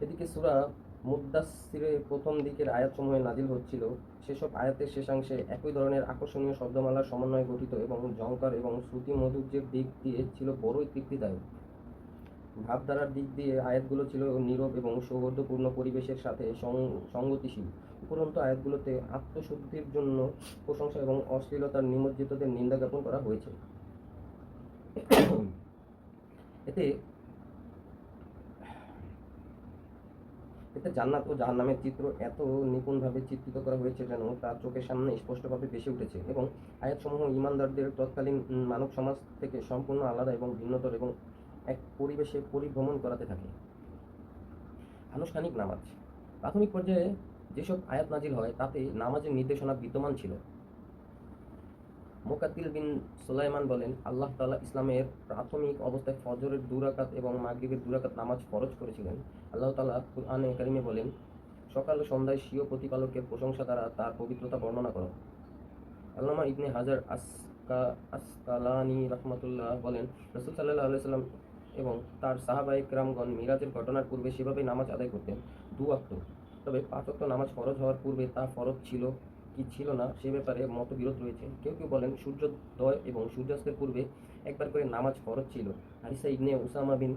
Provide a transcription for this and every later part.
এদিকে সুরা মুদাসিরের প্রথম দিকের আয়াতসমূহে নাজিল হচ্ছিল। সেসব আয়াতের শেষাংশে একই ধরনের আকর্ষণীয় শব্দমালার সমন্বয়ে গঠিত এবং জঙ্কার এবং শ্রুতি মধুর্যের দিক দিয়ে ছিল বড়ই তৃপ্তিদায়ক। ভাবধারার দিক দিয়ে আয়াতগুলো ছিল নীরব এবং সৌহার্দ্যপূর্ণ পরিবেশের সাথে সং- সঙ্গতিশীল। উপরন্ত আয়াতগুলোতে আত্মশুদ্ধির জন্য প্রশংসা এবং অশ্লীলতার নিমজ্জিতদের নিন্দা জ্ঞাপন করা হয়েছে। এতে এতে জান্নাত ও জাহান্নামের চিত্র এত নিপুণভাবে চিত্রিত করা হয়েছে যেন তার চোখের সামনে স্পষ্টভাবে ভেসে উঠেছে এবং আয়াতসমূহ ইমানদারদের তৎকালীন মানব সমাজ থেকে সম্পূর্ণ আলাদা এবং ভিন্নতর এবং এক পরিবেশে পরিভ্রমণ করাতে থাকে। আনুষ্ঠানিক নামাজ। প্রাথমিক পর্যায়ে যেসব আয়াত নাজিল হয় তাতে নামাজের নির্দেশনা বিদ্যমান ছিল। মোকাতিল বিন সুলাইমান বলেন, আল্লাহ তাআলা ইসলামের প্রাথমিক অবস্থায় ফজরের দুরাকাত এবং মাগরিবের দুরাকাত নামাজ ফরজ করেছিলেন। আল্লাহ তাআলা কুরআনে কারিমে বলেন, সকাল ও সন্ধ্যায় স্বীয় প্রতিপালকের প্রশংসা দ্বারা তার পবিত্রতা বর্ণনা করো। আল্লামা ইবনে হাজার আসকা, আসকালানি রহমতুল্লাহ বলেন, রসুল সাল্লাহ আলাইহি সাল্লাম এবং তার সাহাবাই রামগণ মিরাজের ঘটনার পূর্বে সেভাবেই নামাজ আদায় করতেন, দু তবে পাঁচ ওয়াক্ত নামাজ ফরজ হওয়ার পূর্বে তা ফরজ ছিল কি ছিল না সে ব্যাপারে মতবিরোধ রয়েছে। কেউ কেউ বলেন, সূর্যোদয় এবং সূর্যাস্তের পূর্বে একবার করে নামাজ ফরজ ছিল। হারিসা ইবনে উসামা বিন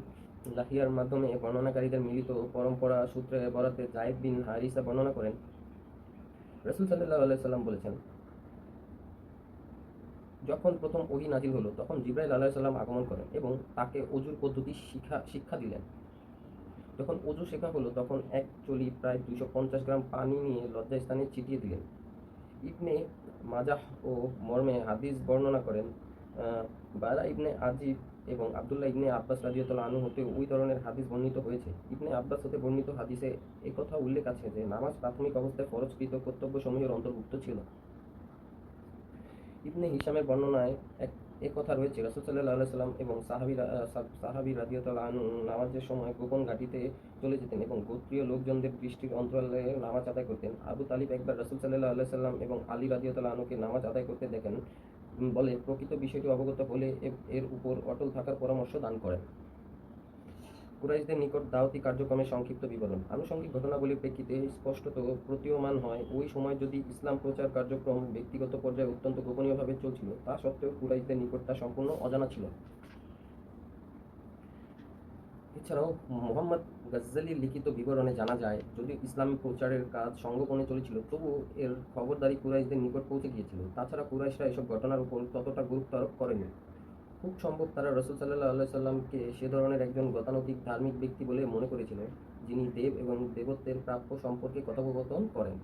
লাহিয়ার মাধ্যমে বর্ণনাকারীদের মিলিত পরম্পরা সূত্রে বরাতে জায়েদ বিন হারিসা বর্ণনা করেন। রসুল সাল্লাহ সাল্লাম বলেছেন, যখন প্রথম ওহি নাজিল হলো, তখন জিব্রাইল আলাহ সাল্লাম আগমন করেন এবং তাকে অজুর পদ্ধতি শিক্ষা শিক্ষা দিলেন। যখন অজু শেখা হলো, তখন এক চলি প্রায় দুশো পঞ্চাশ গ্রাম পানি নিয়ে লজ্জাস্থানে ছিটিয়ে দিলেন। ইবনে মাজাহ ও মর্মে হাদিস বর্ণনা করেন বারা ইবনে আজিব এবং আবদুল্লাহ ইবনে আব্বাস রাজিয়াতুল্লাহ আনু হতে ওই ধরনের হাদিস বর্ণিত হয়েছে। ইবনে আব্বাস হতে বর্ণিত হাদিসে একথা উল্লেখ আছে যে, নামাজ প্রাথমিক অবস্থায় ফরজকৃত কর্তব্য সমূহের অন্তর্ভুক্ত ছিল। ইবনে হিসামের বর্ণনায় এক এ কথা রয়েছে। রাসুল সাল্লাহ আল্লাহ সাল্লাম এবং সাহাবি সাহাবি রাদিয়াতুল্লাহ আনু নামাজের সময় গোপন ঘাটিতে চলে যেতেন এবং গোত্রীয় লোকজনদের দৃষ্টির অন্তরালে নামাজ আদায় করতেন, আবু তালিব একবার রাসুল সাল্লাহ সাল্লাম এবং আলী রাদিয়াতুল্লাহ আনুকে নামাজ আদায় করতে দেখেন বলে, প্রকৃত বিষয়টি অবগত হলে এর উপর অটল থাকার পরামর্শ দান করেন। কুরাইশদের নিকট দাওয়াতি কার্যক্রমের সংক্ষিপ্ত বিবরণ। আনুষঙ্গিক ঘটনাবলীর প্রেক্ষিতে স্পষ্টত প্রতীয়মান হয়, ওই সময় যদি ইসলাম প্রচার কার্যক্রম ব্যক্তিগত পর্যায়ে অত্যন্ত গোপনীয়ভাবে চলছিল, তা সত্ত্বেও কুরাইশদের নিকট তা সম্পূর্ণ অজানা ছিল। এছাড়াও মোহাম্মদ গজ্জালির লিখিত বিবরণে জানা যায়, যদিও ইসলাম প্রচারের কাজ সঙ্গোপনে চলেছিল তবু এর খবরদারি কুরাইশদের নিকট পৌঁছে গিয়েছিল। তাছাড়া কুরাইশরা এসব ঘটনার উপর ততটা গুরুত্ব আরোপ করেনি। খুব সম্ভব তারা রসুল সাল্লাহ আল্লাহ সাল্লামকে সে ধরনের একজন গতানুতিক ধার্মিক ব্যক্তি বলে মনে করেছিলেন যিনি দেব এবং দেবত্বের প্রাপ্য সম্পর্কে কথোপকথন করেন।